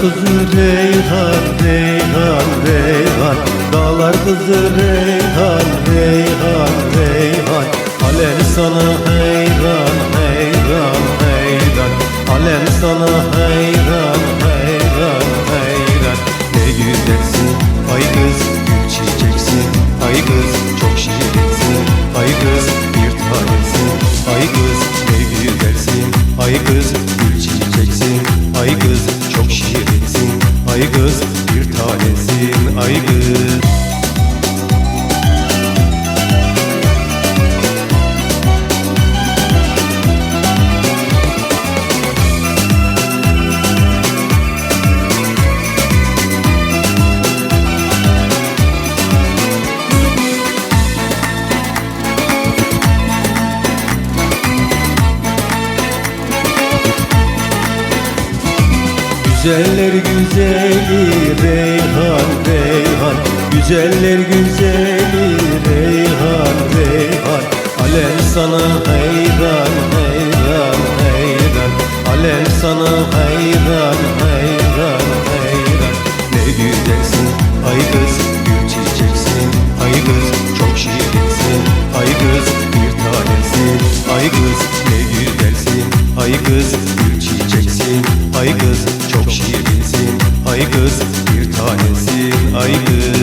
kızı Reyhan, Reyhan, Reyhan. Dağlar kızı Reyhan, Reyhan, Reyhan. Alem sana hayran, hayran, hayran. Alem sana hayran, hayran, hayran. Ne güzelsin ay kız Ay kız bir tanesin Ay Güzeller güzeli Reyhan Reyhan. Güzeller güzeli Reyhan Reyhan. Alem sana hayran hayran hayran. Alem sana hayran hayran hayran. Ne güzelsin ay kız gül çiçeksin. Ay kız çok şirinsin. Ay kız bir tanesin. Ay kız ne güzelsin. Ay kız gül Ay kız çok şirinsin. Ay kız bir tanesin. Ay kız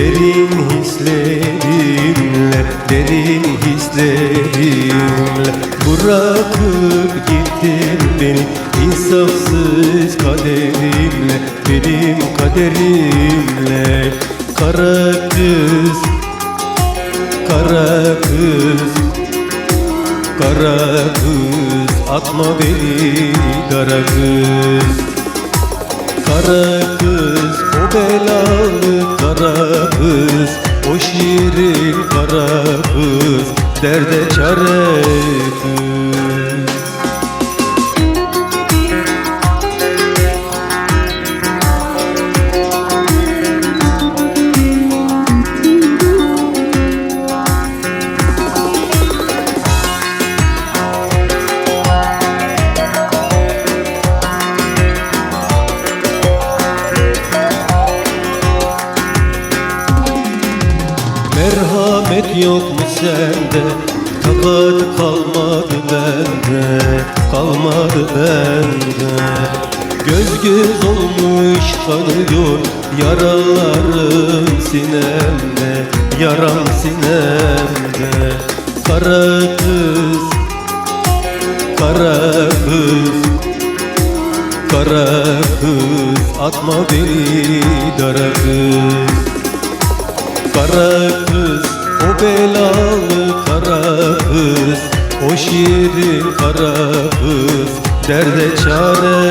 Derin hislerimle Derin hislerimle Bırakıp gittin beni insafsız kaderimle Benim kaderimle. Kara kız Kara kız Kara kız Atma beni kara kız Kara kız o belalı kara kız O şirin kara kız Derde çare kız Merhamet yok mu sende? Takat kalmadı bende Kalmadı bende. Göz göz olmuş kanıyor Yaralarım sinemde Yaram sinemde. Kara kız Kara kız Kara kız Atma beni dara kız. Kara kız, o belalı kara kız O şirin kara kız, derde çare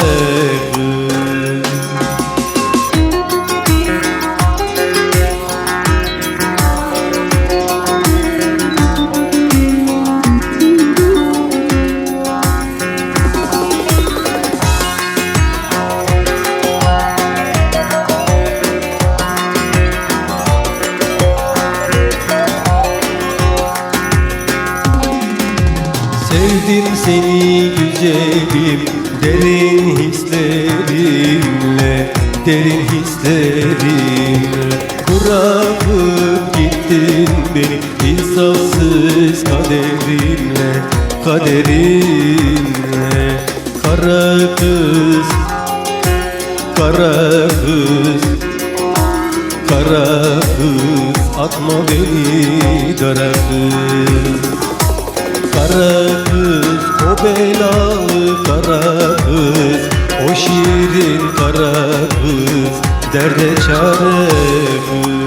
Sevdim seni güzelim derin hislerimle Derin hislerimle Bırakıp gittin beni insafsız kaderimle Kaderimle Kara kız Kara kız Kara kız Atma beni kara kız Kara kız, o belalı kara kız O şirin kara kız, derde çare kız